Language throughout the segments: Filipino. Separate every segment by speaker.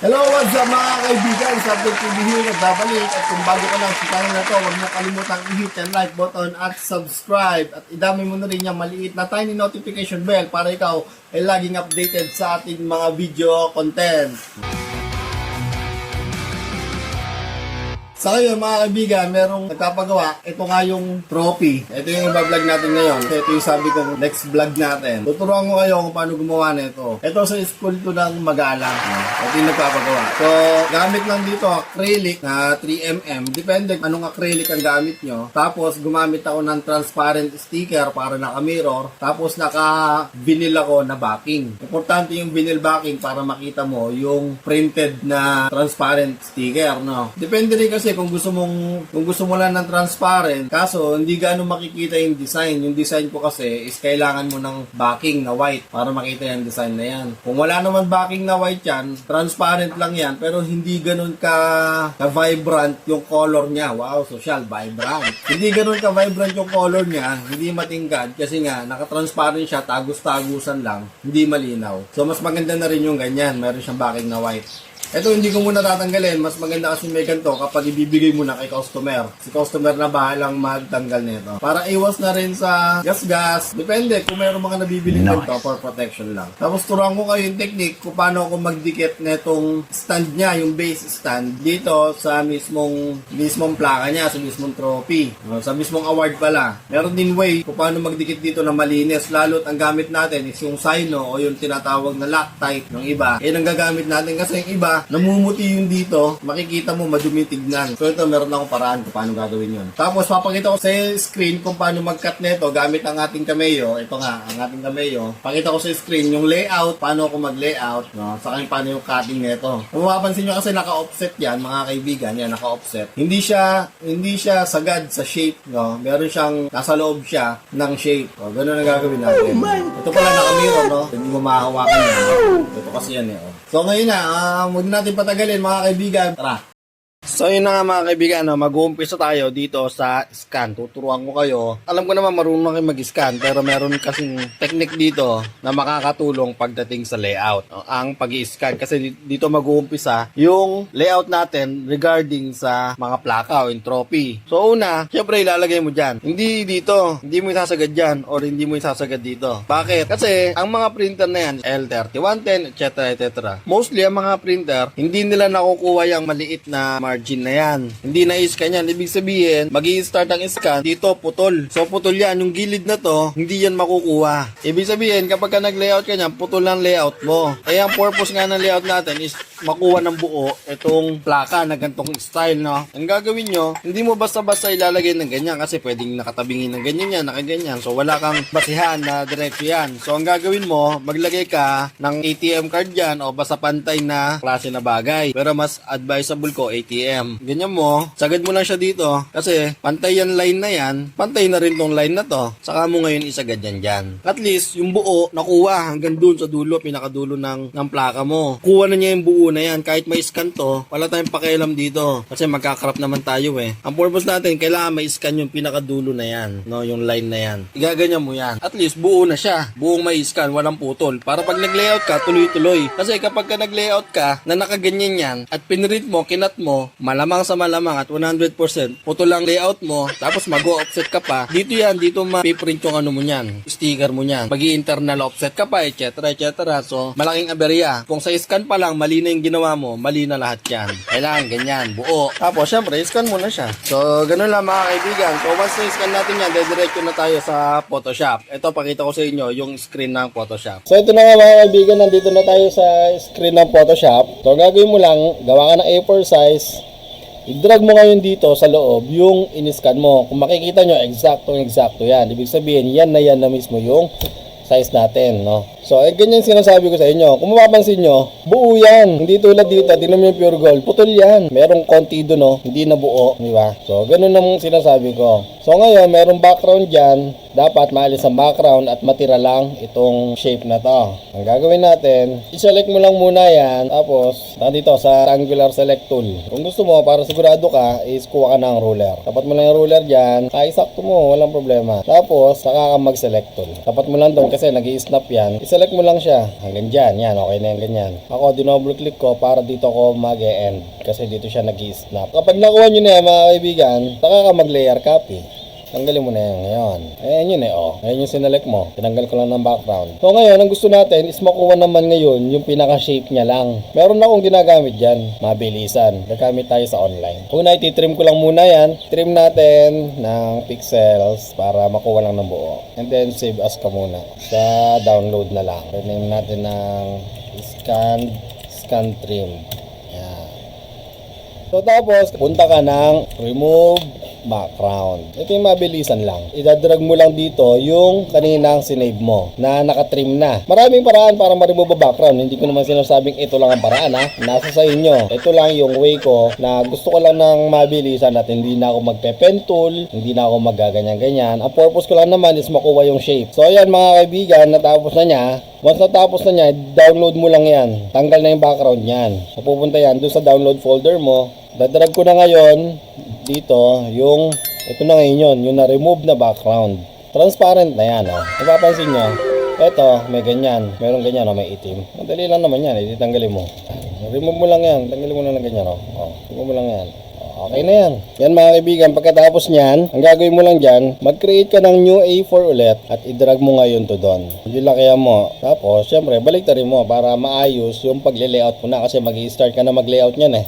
Speaker 1: Hello, what's up mga kaibigan? Subject TV here nagbabalik at kung bago ka lang sa channel na to, huwag mo kalimutang i-hit ang like button at subscribe at idami mo na rin yung maliit na tiny notification bell para ikaw ay laging updated sa ating mga video content. Sa ngayon mga kaibigan, merong nagpapagawa. Ito nga yung trophy. Ito yung iba-vlog natin ngayon. Ito yung sabi kong next vlog natin. Tuturuan ko kayo kung paano gumawa nito. Ito sa school to ng Magalang. Ito yung nagpapagawa. So, gamit lang dito acrylic na 3mm. Depende anong acrylic ang gamit nyo. Tapos, gumamit ako ng transparent sticker para naka-mirror. Tapos, naka-vinyl ako na backing. Importante yung vinyl backing para makita mo yung printed na transparent sticker, no? Depende rin kasi kung gusto mong kung gusto mo lang ng transparent, kaso hindi gaano makikita yung design. Yung design ko kasi is kailangan mo ng backing na white para makita yung design na yan. Kung wala naman backing na white yan, transparent lang yan, pero hindi ganun ka, ka vibrant yung color niya. Wow, social, vibrant. hindi ganun ka vibrant yung color niya, hindi matingkad kasi nga naka-transparent siya, tagus-tagusan lang, hindi malinaw. So mas maganda na rin yung ganyan, meron siyang backing na white. Ito hindi ko muna tatanggalin. Mas maganda kasi may ganito kapag ibibigay mo na kay customer. Si customer na bahalang magtanggal nito. Para iwas na rin sa gas-gas. Depende kung mayroong mga nabibiling ganito for protection lang. Tapos turuan ko kayo yung technique kung paano ako magdikit netong stand niya, yung base stand dito sa mismong mismong plaka niya, sa mismong trophy. O, Sa mismong award pala. Meron din way kung paano magdikit dito na malinis. Lalo't ang gamit natin is yung sino o yung tinatawag na Loctite ng iba. Yan ang gagamit natin kasi yung iba namumuti yung dito, makikita mo madumi tignan. So ito, meron akong paraan kung paano gagawin yun. Tapos papakita ko sa screen kung paano mag-cut nito gamit ang ating cameo. Ito nga, ang ating cameo. Pakita ko sa screen yung layout, paano ako mag-layout, no? Saka yung paano yung cutting nito. Kung mapapansin nyo kasi naka-offset yan, mga kaibigan, yan, naka-offset. Hindi siya, hindi siya sagad sa shape, no? Meron siyang, nasa loob siya ng shape. O, ganun ang gagawin natin. Ito pala naka-mirror, no? Hindi mo mahahawakan yan. Ito kasi yan, eh. So ngayon na, uh, huwag natin patagalin mga kaibigan. Tara! So yun na nga mga kaibigan, no, mag-uumpisa tayo dito sa scan. Tuturuan ko kayo. Alam ko naman marunong kayo mag-scan pero meron kasing technique dito na makakatulong pagdating sa layout. no, ang pag scan kasi di- dito mag-uumpisa yung layout natin regarding sa mga plaka o yung trophy. So una, syempre ilalagay mo dyan. Hindi dito, hindi mo isasagad dyan or hindi mo isasagad dito. Bakit? Kasi ang mga printer na yan, L3110, etc. etc. Mostly ang mga printer, hindi nila nakukuha yung maliit na margin na yan. Hindi na i-scan yan. Ibig sabihin, mag start ang scan, dito putol. So putol yan. Yung gilid na to, hindi yan makukuha. Ibig sabihin, kapag ka nag-layout ka niyan, putol ang layout mo. Eh, ang purpose nga ng layout natin is makuha ng buo itong plaka na gantong style, no? Ang gagawin nyo, hindi mo basta-basta ilalagay ng ganyan kasi pwedeng nakatabingin ng ganyan yan, nakaganyan. So, wala kang basihan na diretso yan. So, ang gagawin mo, maglagay ka ng ATM card dyan o basta pantay na klase na bagay. Pero mas advisable ko ATM. Ganyan mo, sagad mo lang siya dito kasi pantay yan line na yan, pantay na rin tong line na to. Saka mo ngayon isagad yan dyan. At least, yung buo, nakuha hanggang dun sa dulo, pinakadulo ng, ng plaka mo. Kuha na niya yung buo na yan. Kahit may scan to, wala tayong pakialam dito. Kasi magkakrap naman tayo eh. Ang purpose natin, kailangan may scan yung pinakadulo na yan. No, yung line na yan. Igaganyan mo yan. At least, buo na siya. Buong may scan, walang putol. Para pag nag-layout ka, tuloy-tuloy. Kasi kapag ka nag-layout ka, na nakaganyan yan, at pinrint mo, kinat mo, malamang sa malamang at 100%, putol lang layout mo, tapos mag-offset ka pa, dito yan, dito mapiprint yung ano mo yan, sticker mo yan. mag internal offset ka pa, etc. etc. So, malaking aberya. Kung sa scan pa lang, mali na yung ginawa mo, mali na lahat yan. Kailangan ganyan, buo. Tapos, syempre, scan mo na siya. So, ganun lang mga kaibigan. So, once na-scan natin yan, dediretso na tayo sa Photoshop. Ito, pakita ko sa inyo yung screen ng Photoshop. So, ito na nga mga kaibigan, nandito na tayo sa screen ng Photoshop. So, gagawin mo lang, gawa ka ng A4 size, I-drag mo ngayon dito sa loob yung in-scan mo. Kung makikita nyo, exacto-exacto yan. Ibig sabihin, yan na yan na mismo yung size natin, no? So, eh, ganyan sinasabi ko sa inyo. Kung mapapansin nyo, buo yan. Hindi tulad dito, tingnan mo yung pure gold. Putol yan. Merong konti doon, no? Hindi na buo, di ba? So, ganun ang sinasabi ko. So, ngayon, merong background dyan. Dapat maalis ang background at matira lang itong shape na to. Ang gagawin natin, i-select mo lang muna yan. Tapos, dito sa angular select tool. Kung gusto mo, para sigurado ka, is kuha ka ng ruler. Tapat mo lang yung ruler dyan. Kaisakto mo, walang problema. Tapos, saka ka mag-select tool. Tapat mo lang doon kasi nag snap yan. I-select mo lang siya. Hanggang dyan. Yan, okay na yan, ganyan. Ako, dinoble click ko para dito ko mag-e-end. Kasi dito siya nag snap Kapag nakuha nyo na yan, mga kaibigan, saka ka mag-layer copy. Tanggalin mo na yan ngayon. Ayan yun eh, oh. Ayan yung sinelect mo. Tinanggal ko lang ng background. So ngayon, ang gusto natin is makuha naman ngayon yung pinaka-shape niya lang. Meron akong ginagamit dyan. Mabilisan. Gagamit tayo sa online. Una, ititrim ko lang muna yan. Trim natin ng pixels para makuha lang ng buo. And then, save as ka muna. Sa download na lang. Rename natin ng scan, scan trim. So tapos, punta ka ng remove background. Ito yung mabilisan lang. Idadrag mo lang dito yung kaninang sinave mo na nakatrim na. Maraming paraan para ma-remove background. Hindi ko naman sinasabing ito lang ang paraan ha. Nasa sa inyo. Ito lang yung way ko na gusto ko lang ng mabilisan at hindi na ako magpe-pen tool, hindi na ako magaganyan-ganyan. Ang purpose ko lang naman is makuha yung shape. So ayan mga kaibigan, natapos na niya. Once natapos na niya, download mo lang yan. Tanggal na yung background niyan. So pupunta yan doon sa download folder mo. Dadrag ko na ngayon dito yung ito na ngayon yun, yung na-remove na background. Transparent na yan, oh. Napapansin nyo, eto, may ganyan. Meron ganyan, oh, may itim. Madali lang naman yan, eh, tanggalin mo. Remove mo lang yan, tanggalin mo lang ng ganyan, oh. oh remove mo lang yan. Oh, Okay na yan. Yan mga kaibigan, pagkatapos niyan, ang gagawin mo lang dyan, mag-create ka ng new A4 ulit at i-drag mo ngayon to doon. Yung lakihan mo. Tapos, syempre, balik mo para maayos yung pag-layout mo na kasi mag start ka na mag-layout niyan eh.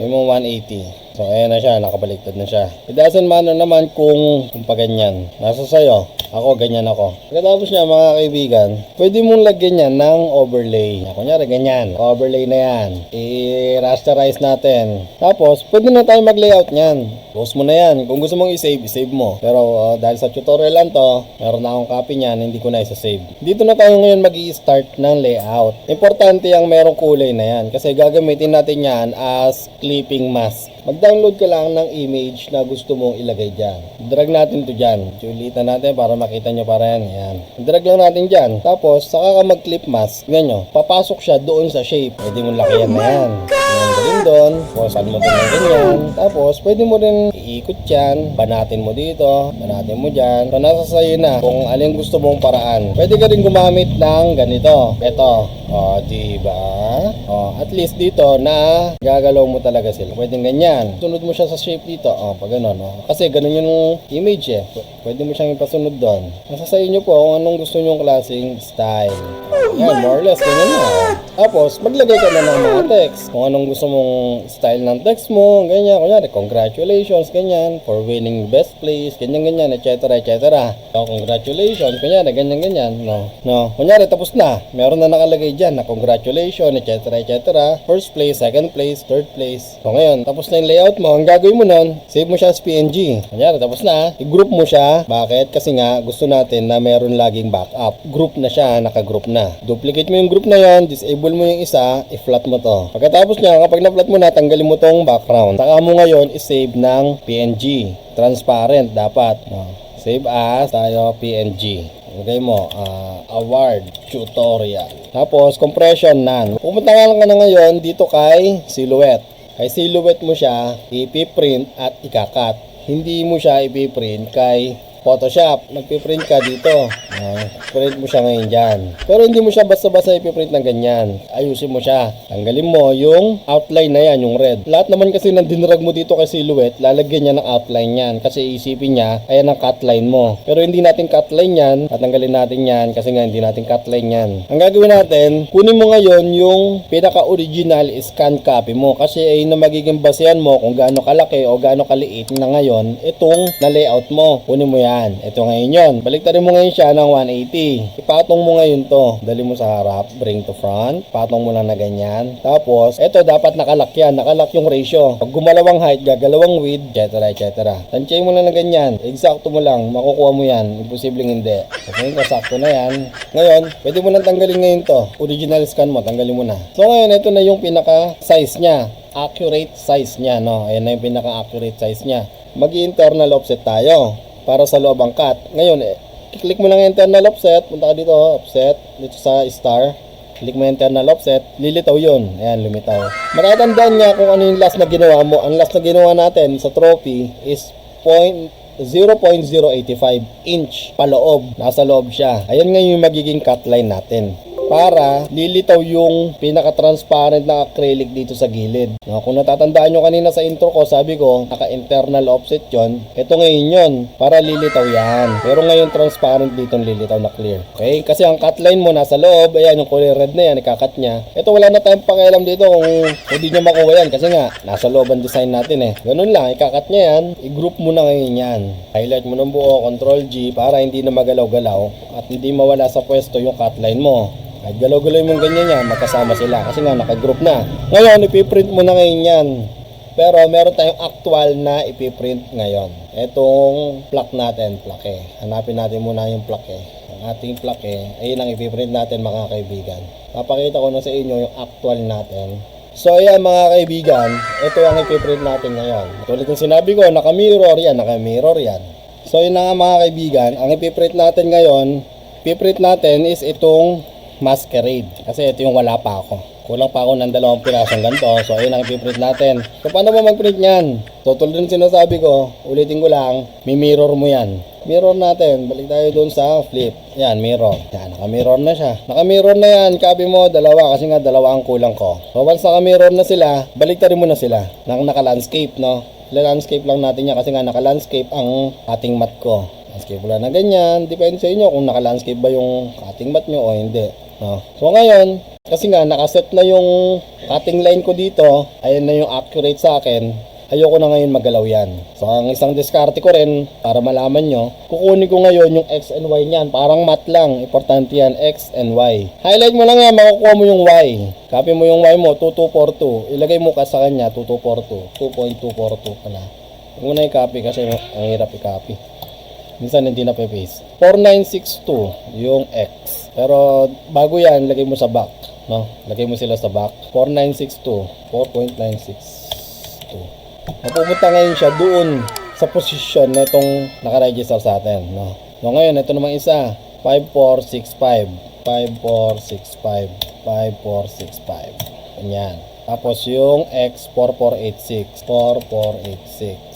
Speaker 1: Mo 180. So, ayan na siya. Nakabaliktad na siya. It doesn't matter naman kung, kung pa ganyan. Nasa sayo. Ako, ganyan ako. Pagkatapos niya, mga kaibigan, pwede mong lagyan yan ng overlay. Kunyari, ganyan. Overlay na yan. I-rasterize natin. Tapos, pwede na tayo mag-layout niyan. Close mo na yan. Kung gusto mong i-save, i-save mo. Pero, uh, dahil sa tutorial lang to, meron na akong copy niyan, hindi ko na isa-save. Dito na tayo ngayon mag start ng layout. Importante ang merong kulay na yan. Kasi gagamitin natin yan as clipping mask. Mag-download ka lang ng image na gusto mong ilagay dyan. Drag natin to dyan. Ulitan natin para makita nyo para yan. Yan. Drag lang natin dyan. Tapos, saka ka mag-clip mask. Ganyan nyo. Papasok siya doon sa shape. Pwede mo lakihan na yan. Yan galing doon. Posan mo din ng ganyan. Tapos, pwede mo rin iikot yan. Banatin mo dito. Banatin mo dyan. So, nasa sayo na kung alin gusto mong paraan. Pwede ka rin gumamit ng ganito. Ito. O, diba? O, at least dito na gagalaw mo talaga sila. Pwede ganyan. Sunod mo siya sa shape dito. O, pag ganun. O. Kasi ganun yung image eh. Pwede mo siyang ipasunod doon. Nasa sa inyo po kung anong gusto nyong klaseng style. Yan, more or less. Ganyan na. Tapos, maglagay ka na ng mga text. Kung anong gusto mong style ng text mo. Ganyan. Kunyari, congratulations. Ganyan. For winning best place. Ganyan, ganyan. Etc. Etc. O, congratulations. Kunyari, ganyan, ganyan. No. No. Kunyari, tapos na. Meron na nakalagay dyan na congratulations. Etc. Etc. First place, second place, third place. So, ngayon, tapos na yung layout mo. Ang gagawin mo nun, save mo siya as PNG. Kunyari, tapos na. I-group mo siya. Bakit? Kasi nga, gusto natin na meron laging backup. Group na siya, naka-group na. Duplicate mo yung group na yon, disable mo yung isa, i-flat mo to. Pagkatapos niya, kapag na-flat mo na, tanggalin mo tong background. Saka mo ngayon, i-save ng PNG. Transparent dapat. Save as tayo PNG. Ilagay mo, ah, award tutorial. Tapos, compression none. Pumunta ka lang ka na ngayon dito kay silhouette. Kay silhouette mo siya, ipiprint at ikakat. Hindi mo siya ipiprint kay Photoshop. Magpiprint ka dito. Ah, print mo siya ngayon dyan. Pero hindi mo siya basta-basta ipiprint ng ganyan. Ayusin mo siya. Tanggalin mo yung outline na yan, yung red. Lahat naman kasi ng dinrag mo dito kay silhouette, lalagyan niya ng outline yan. Kasi isipin niya, ayan ang cutline mo. Pero hindi natin cutline yan. Tatanggalin natin yan kasi nga hindi natin cutline yan. Ang gagawin natin, kunin mo ngayon yung pinaka-original scan copy mo. Kasi ay na magiging basehan mo kung gaano kalaki o gaano kaliit na ngayon itong na-layout mo. Kunin mo yan. Ito ngayon yun. Baliktarin mo ngayon siya ng 180. Ipatong mo ngayon to. Dali mo sa harap. Bring to front. Patong mo lang na ganyan. Tapos, ito dapat nakalock yan. Nakalock yung ratio. Pag gumalawang height, gagalawang width, etc. etc. Tansyahin mo lang na ganyan. Eksakto mo lang. Makukuha mo yan. Imposibleng hindi. Okay, kasakto na yan. Ngayon, pwede mo nang tanggalin ngayon to. Original scan mo, tanggalin mo na. So ngayon, ito na yung pinaka size niya. Accurate size niya, no? Ayan na yung pinaka accurate size niya. Mag-internal offset tayo para sa loob ang cut. Ngayon, eh, click mo lang internal offset, punta ka dito, offset, dito sa star, click mo internal offset, lilitaw yun. Ayan, lumitaw. Matatandaan niya kung ano yung last na ginawa mo. Ang last na ginawa natin sa trophy is point 0.085 inch paloob. Nasa loob siya. Ayan nga yung magiging cut line natin. Para lilitaw yung pinaka-transparent na acrylic dito sa gilid. No, kung natatandaan nyo kanina sa intro ko, sabi ko, naka-internal offset yon. Ito ngayon yon para lilitaw yan. Pero ngayon transparent dito lilitaw na clear. Okay? Kasi ang cut line mo nasa loob, ayan yung kulay red na yan, ikakat niya. Ito wala na tayong pakialam dito kung hindi niya makuha yan kasi nga nasa loob ang design natin eh. Ganun lang, ikakat niya yan, i-group mo na ngayon yan. Highlight mo ng buo, control G para hindi na magalaw-galaw at hindi mawala sa pwesto yung cut line mo. Kahit galaw-galaw yung ganyan niya, magkasama sila kasi nga naka-group na. Ngayon, ipiprint mo na ngayon yan. Pero meron tayong actual na ipiprint ngayon. Etong plaque natin, plaque. Hanapin natin muna yung plaque. Ang ating plaque, ayun ang ipiprint natin mga kaibigan. Papakita ko na sa inyo yung actual natin. So ayan mga kaibigan, ito ang ipiprint natin ngayon. Tulad ng sinabi ko, naka-mirror yan, naka-mirror yan. So yun na nga mga kaibigan, ang ipiprint natin ngayon, ipiprint natin is itong masquerade. Kasi ito yung wala pa ako. Kulang pa ako ng dalawang pirasong ganito. So, ayun ang ipiprint natin. So, paano ba mag-print yan? So, ng sinasabi ko, ulitin ko lang, may mirror mo yan. Mirror natin. Balik tayo dun sa flip. Yan, mirror. Yan, naka-mirror na siya. Naka-mirror na yan. Copy mo, dalawa. Kasi nga, dalawa ang kulang ko. So, once naka-mirror na sila, balik mo na sila. Nang naka-landscape, no? landscape lang natin yan kasi nga naka-landscape ang ating mat ko. Landscape wala na ganyan. Depende sa inyo kung naka-landscape ba yung cutting mat nyo o hindi. No? So ngayon, kasi nga nakaset na yung cutting line ko dito, ayun na yung accurate sa akin. Ayoko na ngayon magalaw yan. So ang isang diskarte ko rin para malaman nyo, kukunin ko ngayon yung X and Y niyan. Parang mat lang. Importante yan, X and Y. Highlight mo lang yan, makukuha mo yung Y. Copy mo yung Y mo, 2242. Ilagay mo ka sa kanya, 2242. 2.242 pala. Huwag mo na i-copy kasi ang hirap i-copy. Minsan hindi na paste. 4962 yung X. Pero bago yan, lagay mo sa back. No? Lagay mo sila sa back. 4962. 4.962. Mapupunta ngayon siya doon sa posisyon na itong nakaregister sa atin. No? So ngayon, ito namang isa. 5465. 5465. 5465. Ganyan. Tapos yung X 4486.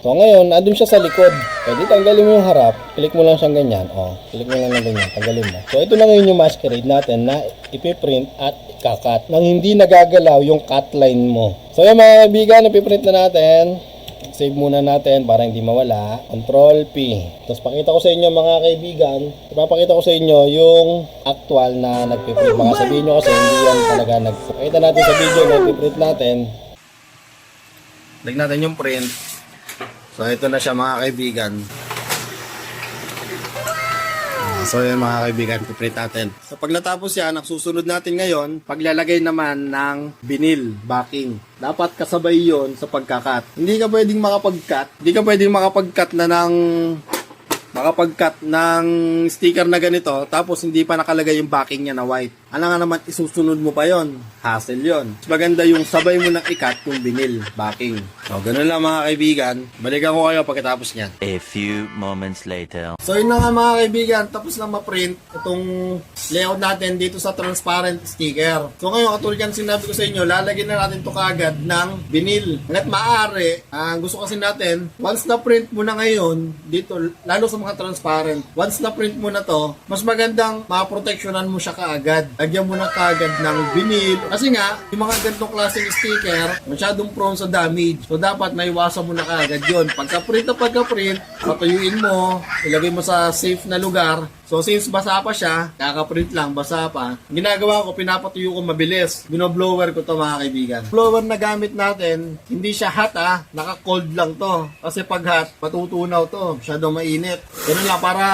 Speaker 1: 4486. So ngayon, andun siya sa likod. Pwede tanggalin mo yung harap. Click mo lang siyang ganyan. O, click mo lang ng ganyan. Tanggalin mo. So ito na ngayon yung masquerade natin na ipiprint at ikakat nang hindi nagagalaw yung cut line mo. So yung mga kaibigan, ipiprint na natin. Save muna natin para hindi mawala. Control P. Tapos pakita ko sa inyo mga kaibigan, ipapakita ko sa inyo yung actual na nagpiprint. Baka sabihin nyo kasi hindi yan talaga nagpakita natin sa video na nagpiprint natin.
Speaker 2: Tignan natin yung print. So, ito na siya mga kaibigan. Ah, So, yan mga kaibigan, piprint natin. So, pag natapos yan, ang susunod natin ngayon, paglalagay naman ng vinyl backing. Dapat kasabay yon sa pagkakat. Hindi ka pwedeng makapag-cut. Hindi ka pwedeng makapag-cut na ng makapag-cut ng sticker na ganito tapos hindi pa nakalagay yung backing niya na white. Ano nga naman isusunod mo pa yon? Hassle yon. Maganda yung sabay mo nang i-cut yung vinyl backing. So, ganun lang mga kaibigan. Balikan ko kayo pagkatapos niyan.
Speaker 3: A few moments later.
Speaker 2: So yun na nga mga kaibigan, tapos na ma-print itong layout natin dito sa transparent sticker. So ngayon, katulad yan sinabi ko sa inyo, lalagyan na natin to kagad ng vinyl. Hanggat maaari, ang gusto kasi natin, once na print mo na ngayon, dito, lalo sa mga transparent, once na print mo na to, mas magandang maproteksyonan mo siya kaagad. Lagyan mo na kaagad ng vinyl. Kasi nga, yung mga ganitong klaseng sticker, masyadong prone sa damage. So dapat maiwasan mo na kaagad yun. Pagka-print na pagka-print, patuyuin mo, ilagay mo sa safe na lugar. So since basa pa siya, kaka-print lang, basa pa. Ginagawa ko, pinapatuyo ko mabilis. Bino-blower ko to mga kaibigan. Blower na gamit natin, hindi siya hot ah, naka-cold lang to. Kasi pag hot, matutunaw to, masyadong mainit. Ganun lang, para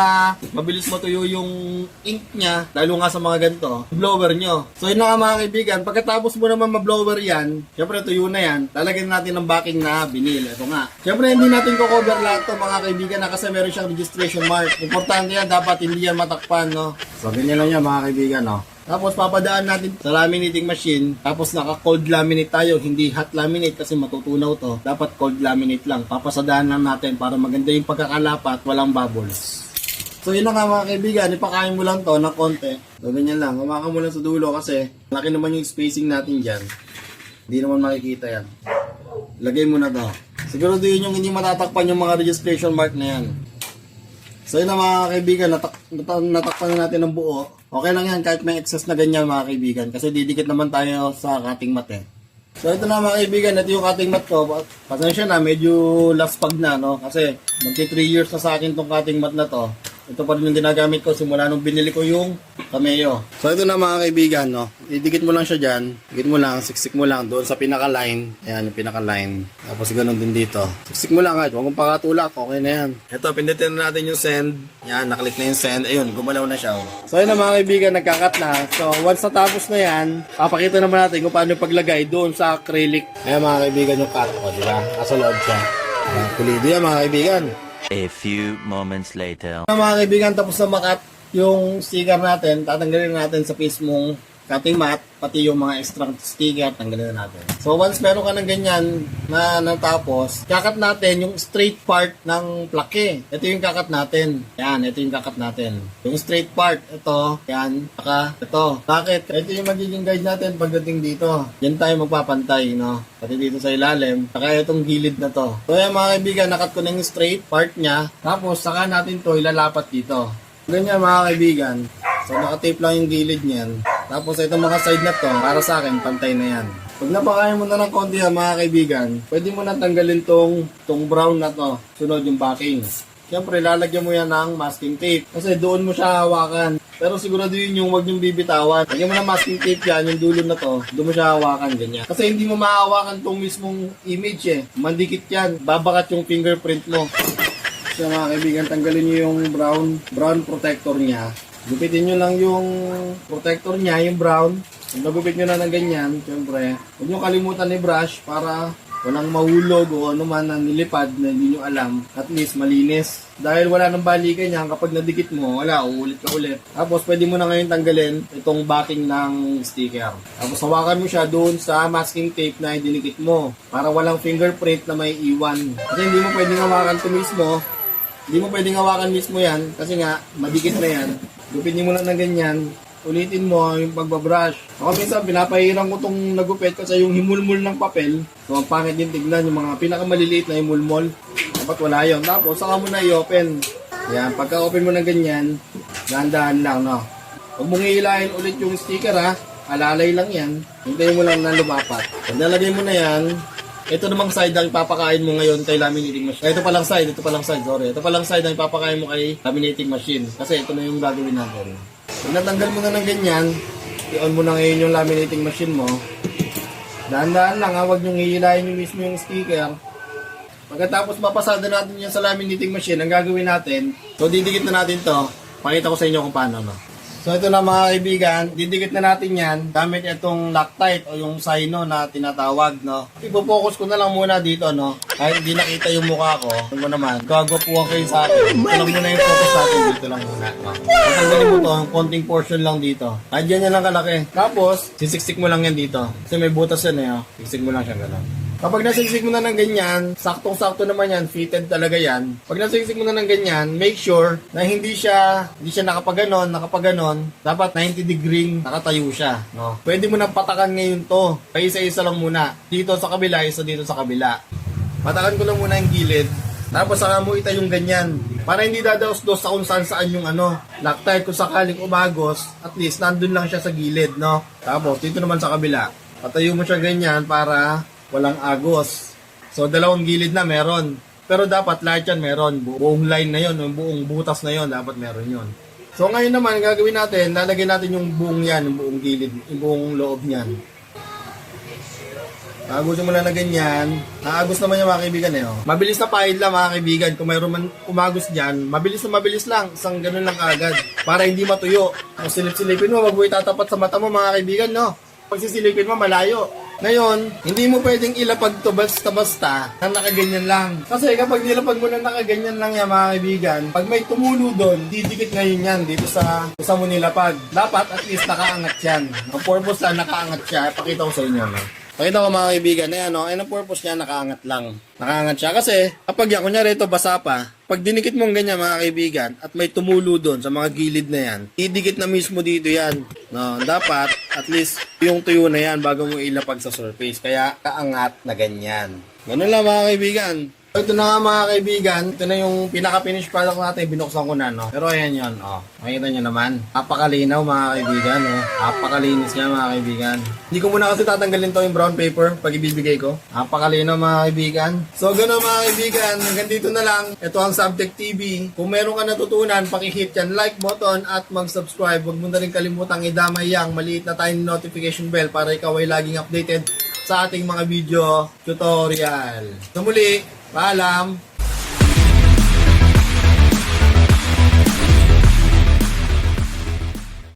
Speaker 2: mabilis matuyo yung ink niya, lalo nga sa mga ganito, blower nyo. So yun na nga mga kaibigan, pagkatapos mo naman ma-blower yan, syempre tuyo na yan, lalagyan natin ng backing na vinyl. Ito nga. Syempre hindi natin ko-cover lahat to mga kaibigan na kasi meron siyang registration mark. Importante yan, dapat hindi yan matakpan, no? So ganyan lang yan mga kaibigan, no? Tapos papadaan natin sa laminating machine. Tapos naka-cold laminate tayo, hindi hot laminate kasi matutunaw to. Dapat cold laminate lang. Papasadaan lang natin para maganda yung pagkakalapat, walang bubbles. So yun na nga mga kaibigan, ipakain mo lang to ng konti. So ganyan lang, umakan mo lang sa dulo kasi laki naman yung spacing natin dyan. Hindi naman makikita yan. Lagay mo na to. Siguro yun yung hindi matatakpan yung mga registration mark na yan. So yun na mga kaibigan, natak natak natakpan na natin ng buo.
Speaker 1: Okay lang yan kahit may excess na ganyan mga kaibigan. Kasi didikit naman tayo sa cutting mat eh. So ito na mga kaibigan, ito yung cutting mat ko. Pasensya na, medyo laspag na no. Kasi magti 3 years na sa akin tong cutting mat na to. Ito pa rin yung ginagamit ko simula nung binili ko yung cameo. So ito na mga kaibigan, no. Idikit mo lang siya dyan. Dikit mo lang, siksik mo lang doon sa pinaka-line. Ayan, yung pinaka-line. Tapos ganun din dito. Siksik mo lang kahit huwag mong pakatulak. Okay na yan. Ito, pindutin na natin yung send. Yan, naklik na yung send. Ayun, gumalaw na siya. oh. So yun na mga kaibigan, nagkakat na. So once natapos na yan, papakita naman natin kung paano paglagay doon sa acrylic. Ayan mga kaibigan yung cut ko, di ba? Nasa loob siya. Ayan, pulido yan mga kaibigan.
Speaker 3: A few moments later.
Speaker 1: Mga kaibigan, tapos na makat yung sticker natin, tatanggalin natin sa mismong cutting mat, pati yung mga extra sticker, tanggalin na natin. So once meron ka ng ganyan na natapos, kakat natin yung straight part ng plake. Ito yung kakat natin. Yan, ito yung kakat natin. Yung straight part, ito, yan, saka ito. Bakit? Ito yung magiging guide natin pagdating dito. Yan tayo magpapantay, no? Pati dito sa ilalim, saka itong gilid na to. So yan mga kaibigan, nakat ko na yung straight part niya. Tapos, saka natin to ilalapat dito. Ganyan mga kaibigan. So nakatape lang yung gilid niyan. Tapos ito mga side na to, para sa akin, pantay na yan. Pag napakain mo na ng konti yan mga kaibigan, pwede mo na tanggalin tong, tong brown na to. Sunod yung backing. Siyempre, lalagyan mo yan ng masking tape. Kasi doon mo siya hawakan. Pero sigurado yun yung wag yung bibitawan. Lagyan mo ng masking tape yan, yung dulo na to, doon mo siya hawakan, ganyan. Kasi hindi mo mahawakan tong mismong image eh. Mandikit yan, babakat yung fingerprint mo. So mga kaibigan, tanggalin nyo yung brown, brown protector niya. Gupitin nyo lang yung protector niya, yung brown. Kung nagupit nyo na ng ganyan, syempre, huwag nyo kalimutan ni brush para walang mahulog o ano man na nilipad na hindi nyo alam. At least malinis. Dahil wala nang balikan yan, kapag nadikit mo, wala, uulit ka ulit. Tapos pwede mo na ngayon tanggalin itong backing ng sticker. Tapos hawakan mo siya doon sa masking tape na dinikit mo para walang fingerprint na may iwan. Kasi hindi mo pwedeng hawakan ito mismo hindi mo pwedeng hawakan mismo yan kasi nga madikit na yan. Gupitin mo lang ng ganyan. Ulitin mo yung pagbabrush. Ako minsan pinapahiran ko tong nagupit kasi yung himulmul ng papel. So ang pangit din tignan yung mga pinakamaliliit na himulmul. Dapat wala yun. Tapos saka mo na i-open. Yan, pagka open mo ng ganyan, dahan-dahan lang no. Huwag mong iilahin ulit yung sticker ha. Alalay lang yan. Hintayin mo lang na lumapat. Pag nalagay mo na yan, ito namang side ang ipapakain mo ngayon kay laminating machine. Ito palang side, ito palang side, sorry. Ito palang side ang ipapakain mo kay laminating machine. Kasi ito na yung gagawin natin. Pag natanggal mo na ng ganyan, i-on mo na ngayon yung laminating machine mo. Dahan-dahan lang ha, huwag nyo hihilahin yung mismo yung sticker. Pagkatapos mapasada natin yan sa laminating machine, ang gagawin natin, so didikit na natin to. Pakita ko sa inyo kung paano. No? So ito na mga kaibigan, didikit na natin yan gamit itong Loctite o yung Sino na tinatawag, no. Ipo-focus ko na lang muna dito, no. Kahit hindi nakita yung mukha ko, ano mo naman, gagwapuhan kayo sa akin. Ito lang muna yung focus natin dito lang muna, no. Tatanggalin mo to, ang konting portion lang dito. Kahit yan yan lang kalaki. Tapos, sisiksik mo lang yan dito. Kasi may butas yan eh, oh. Siksik mo lang siya gano'n. Kapag nasiksik mo na ng ganyan, saktong-sakto naman yan, fitted talaga yan. Pag nasiksik mo na ng ganyan, make sure na hindi siya hindi siya nakapaganon, nakapaganon, dapat 90 degree nakatayo siya, no. Pwede mo nang patakan ngayon to. Paisa-isa lang muna. Dito sa kabila, isa dito sa kabila. Patakan ko lang muna yung gilid. Tapos saka mo ita yung ganyan. Para hindi dadaos-dos sa kung saan saan yung ano. Loctite kung sakaling umagos, at least nandun lang siya sa gilid, no? Tapos dito naman sa kabila. Patayo mo siya ganyan para walang agos. So, dalawang gilid na meron. Pero dapat lahat yan meron. Bu- Buong line na yon, buong butas na yon, dapat meron yon. So, ngayon naman, gagawin natin, lalagyan natin yung buong yan, yung buong gilid, yung buong loob niyan. Agusin mo lang na ganyan. Naagos naman yung mga kaibigan eh. Oh. Mabilis na pahid lang mga kaibigan. Kung mayroon man umagos dyan, mabilis na mabilis lang. Isang ganun lang agad. Para hindi matuyo. Kung silip-silipin mo, wag mo itatapat sa mata mo mga kaibigan, no? Pag sisilipin mo, malayo. Ngayon, hindi mo pwedeng ilapag to basta-basta na nakaganyan lang. Kasi kapag nilapag mo na nakaganyan lang yan mga kaibigan, pag may tumulo doon, didikit ngayon yan dito sa sa mo nilapag. Dapat at least nakaangat yan. Ang purpose lang nakaangat siya. Pakita ko sa inyo. No? Pakita ko mga kaibigan, ayan o, ayan ang purpose niya, nakaangat lang. Nakaangat siya kasi, kapag yan, kunyari ito basa pa, pag dinikit mo ang ganyan mga kaibigan, at may tumulo doon sa mga gilid na yan, idikit na mismo dito yan. No, dapat, at least, yung tuyo na yan bago mo ilapag sa surface. Kaya, kaangat na ganyan. Ganun lang mga kaibigan. Ito na nga mga kaibigan, ito na yung pinaka-finish product natin, binuksan ko na, no? Pero ayan yun, oh. Makikita nyo naman. Napakalinaw mga kaibigan, oh. Napakalinis niya mga kaibigan. Hindi ko muna kasi tatanggalin to yung brown paper pag ibibigay ko. Napakalinaw mga kaibigan. So gano'n mga kaibigan, hanggang dito na lang. Ito ang Subject TV. Kung meron ka natutunan, pakihit yan like button at mag-subscribe. Huwag mo na rin kalimutang idamay yang maliit na tiny notification bell para ikaw ay laging updated sa ating mga video tutorial. So muli, paalam!